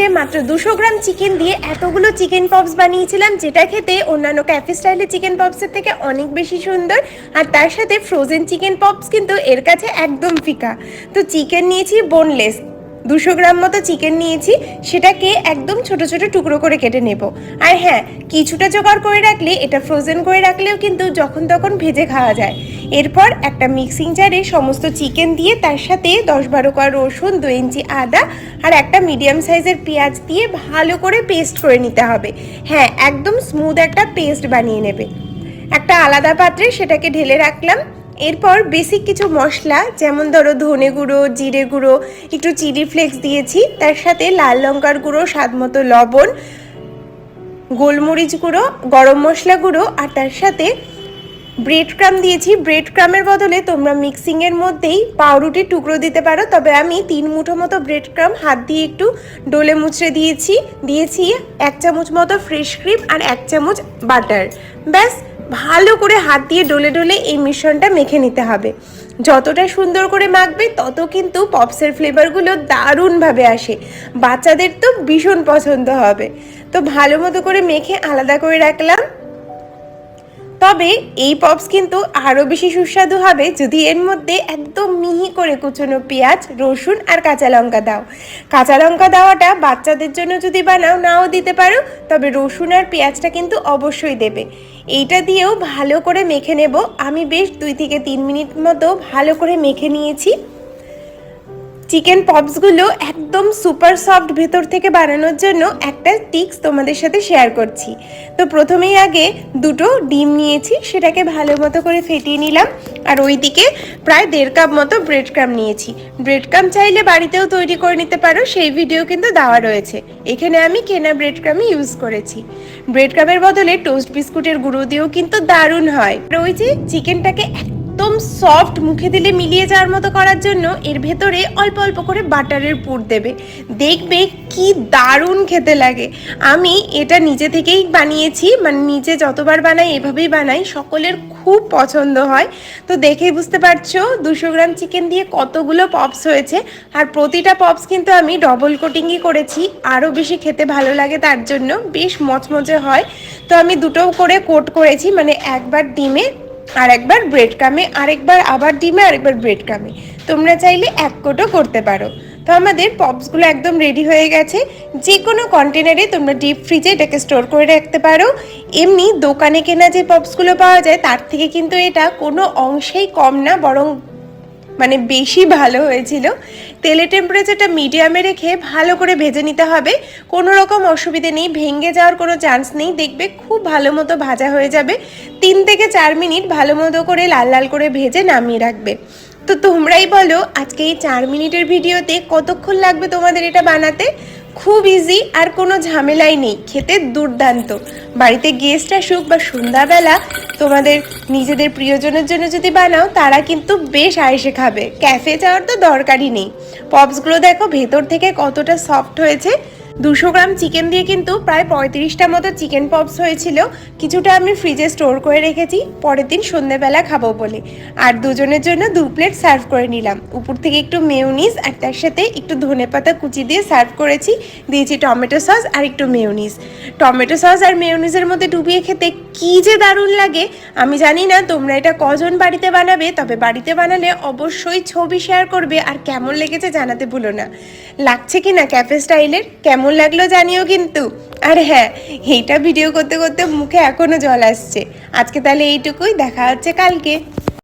মিনিটে মাত্র দুশো গ্রাম চিকেন দিয়ে এতগুলো চিকেন পপস বানিয়েছিলাম, যেটা খেতে অন্যান্য ক্যাফে স্টাইলের চিকেন পপসের থেকে অনেক বেশি সুন্দর। আর তার সাথে ফ্রোজেন চিকেন পপস কিন্তু এর কাছে একদম ফিকা। তো চিকেন নিয়েছি বোনলেস দুশো গ্রাম মতো চিকেন নিয়েছি, সেটাকে একদম ছোট ছোট টুকরো করে কেটে নেব। আর হ্যাঁ কিছুটা জোগাড় করে রাখলে, এটা ফ্রোজেন করে রাখলেও কিন্তু যখন তখন ভেজে খাওয়া যায়। এরপর একটা মিক্সিং জারে সমস্ত চিকেন দিয়ে তার সাথে দশ বারো কোয়া রসুন দু ইঞ্চি আদা আর একটা মিডিয়াম সাইজের পেঁয়াজ দিয়ে ভালো করে পেস্ট করে নিতে হবে। হ্যাঁ একদম স্মুথ একটা পেস্ট বানিয়ে নেবে। একটা আলাদা পাত্রে সেটাকে ঢেলে রাখলাম। এরপর বেসিক কিছু মশলা, যেমন ধরো ধনে গুঁড়ো, জিরে গুঁড়ো, একটু চিলি ফ্লেক্স দিয়েছি। তার সাথে লাল লঙ্কার গুঁড়ো, স্বাদ মতো লবণ, গোলমরিচ গুঁড়ো, গরম মশলা গুঁড়ো, আর তার সাথে ব্রেড ক্রাম দিয়েছি। ব্রেড ক্রামের বদলে তোমরা মিক্সিংয়ের মধ্যেই পাউরুটির টুকরো দিতে পারো। তবে আমি তিন মুঠো মতো ব্রেড ক্রাম হাত দিয়ে একটু ডোলে মুচড়ে দিয়েছি। দিয়েছি এক চামচ মতো ফ্রেশ ক্রিম আর এক চামচ বাটার ব্যাস ভালো করে হাত দিয়ে ডলে ডলে এই মিশ্রণটা মেখে নিতে হবে। যতটা সুন্দর করে মাখবে, তত কিন্তু পপসের ফ্লেভারগুলো দারুণভাবে আসে। বাচ্চাদের তো ভীষণ পছন্দ হবে। তো ভালো মতো করে মেখে আলাদা করে রাখলাম। তবে এই পপস কিন্তু আরও বেশি সুস্বাদু হবে যদি এর মধ্যে একদম মিহি করে কুচনো পেঁয়াজ, রসুন আর কাঁচা লঙ্কা দাও। কাঁচা লঙ্কা দেওয়াটা বাচ্চাদের জন্য যদি বানাও, নাও দিতে পারো, তবে রসুন আর পেঁয়াজটা কিন্তু অবশ্যই দেবে। এইটা দিয়েও ভালো করে মেখে নেব। আমি বেশ দুই থেকে তিন মিনিট মতো ভালো করে মেখে নিয়েছি। চিকেন পপসগুলো একদম সুপার সফট ভেতর থেকে বানানোর জন্য একটা টিক্স তোমাদের সাথে শেয়ার করছি। তো প্রথমেই আগে দুটো ডিম নিয়েছি, সেটাকে ভালো মতো করে ফেটিয়ে নিলাম। আর ওই দিকে প্রায় দেড় কাপ মতো ব্রেড ক্রাম নিয়েছি। ব্রেড ক্রাম চাইলে বাড়িতেও তৈরি করে নিতে পারো, সেই ভিডিও কিন্তু দেওয়া রয়েছে। এখানে আমি কেনা ব্রেড ক্রামই ইউজ করেছি। ব্রেড ক্রামের বদলে টোস্ট বিস্কুটের গুঁড়ো দিয়েও কিন্তু দারুণ হয়। ওই যে চিকেনটাকে একদম সফট মুখে দিলে মিলিয়ে যাওয়ার মতো করার জন্য এর ভেতরে অল্প অল্প করে বাটারের পুর দেবে। দেখবে কি দারুণ খেতে লাগে। আমি এটা নিজে থেকেই বানিয়েছি মানে নিজে যতবার বানাই এভাবেই বানাই, সকলের খুব পছন্দ হয়। তো দেখে বুঝতে পারছ, দুশো গ্রাম চিকেন দিয়ে কতগুলো পপস হয়েছে। আর প্রতিটা পপস কিন্তু আমি ডবল কোটিংই করেছি। আরও বেশি খেতে ভালো লাগে তার জন্য। বেশ মচমচে হয়। তো আমি দুটো করে কোট করেছি মানে একবার ডিমে আর একবার ব্রেড কামে আরেকবার আবার ডিমে, আরেকবার ব্রেড কামে তোমরা চাইলে এক কোটো করতে পারো। তো আমাদের পপসগুলো একদম রেডি হয়ে গেছে। যে কোনো কন্টেনারে তোমরা ডিপ ফ্রিজে এটাকে স্টোর করে রাখতে পারো। এমনি দোকানে কেনা যে পপসগুলো পাওয়া যায়, তার থেকে কিন্তু এটা কোনো অংশেই কম না, বরং মানে বেশি ভালো হয়েছিল। তেলে টেম্পারেচারটা মিডিয়ামে রেখে ভালো করে ভেজে নিতে হবে। কোনো রকম অসুবিধে নেই, ভেঙে যাওয়ার কোনো চান্স নেই। দেখবে খুব ভালো মতো ভাজা হয়ে যাবে। তিন থেকে চার মিনিট ভালো মতো করে লাল লাল করে ভেজে নামিয়ে রাখবে। তো তোমরাই বলো, আজকে এই চার মিনিটের ভিডিওতে কতক্ষণ লাগবে তোমাদের এটা বানাতে? খুব ইজি আর কোনো ঝামেলাই নেই। খেতে দুর্দান্ত। বাড়িতে গেস্ট আসুক বা সন্ধ্যাবেলা তোমাদের নিজেদের প্রিয়জনের জন্য যদি বানাও, তারা কিন্তু বেশ আয়েসে খাবে। ক্যাফে যাওয়ার তো দরকারই নেই। পপসগুলো দেখো, ভেতর থেকে কতটা সফট হয়েছে। দুশো গ্রাম চিকেন দিয়ে কিন্তু প্রায় পঁয়ত্রিশটা মতো চিকেন পপস হয়েছিল। কিছুটা আমি ফ্রিজে স্টোর করে রেখেছি, পরের দিন সন্ধেবেলা খাব বলে। আর দুজনের জন্য দু প্লেট সার্ভ করে নিলাম। উপর থেকে একটু মেয়োনিজ, আর তার সাথে একটু ধনেপাতা কুচি দিয়ে সার্ভ করেছি। দিয়েছি টমেটো সস আর একটু মেয়োনিজ। টমেটো সস আর মেয়োনিজের মধ্যে ডুবিয়ে খেতে কি যে দারুণ লাগে। আমি জানি না তোমরা এটা কজন বাড়িতে বানাবে, তবে বাড়িতে বানালে অবশ্যই ছবি শেয়ার করবে, আর কেমন লেগেছে জানাতে ভুলো না। লাগছে কি না ক্যাফে স্টাইলের কেমন লাগল জানিও কিন্তু। আর হ্যাঁ এইটা ভিডিও করতে করতে মুখে এখনও জল আসছে। আজকে তাহলে এইটুকুই, দেখা হচ্ছে কালকে।